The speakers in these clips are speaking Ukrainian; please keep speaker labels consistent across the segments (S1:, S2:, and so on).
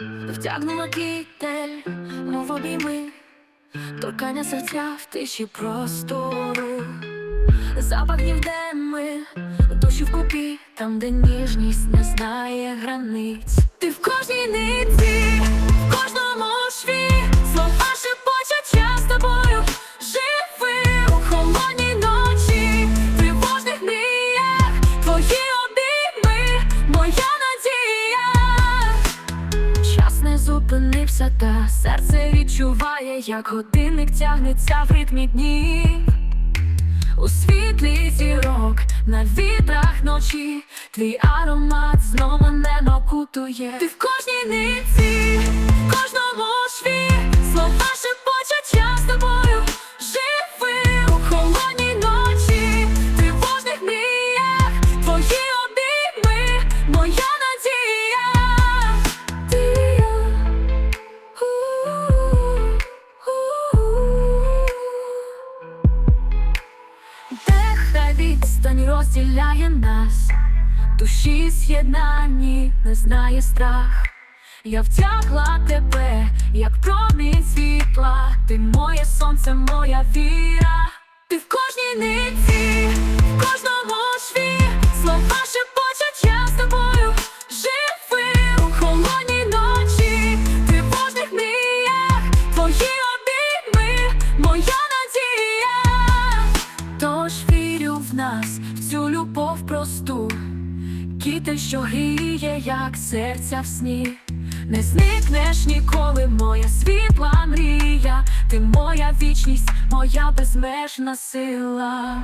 S1: Втягнула кітель, мов обійми, торкання серця в тиші простору, запах днів, де ми, душі вкупі, там, де ніжність не знає границь. Ти в кожній нитці, зупинився, та серце відчуває, як годинник тягнеться в ритмі днів. У світлі зірок на вітрах ночі, твій аромат знов мене окутує. Ти в кожній ниці, в кожному Нехай відстань розділяє нас, душі з'єднані, не знає страх. Я втягла тебе, як промінь світла, ти моє сонце, моя віра, ти в кожній ниці, кіте, що гиє, як серця в сні. Не зникнеш ніколи, моя світла мрія, ти моя вічність, моя безмежна сила.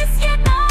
S1: ми з'єднаємо.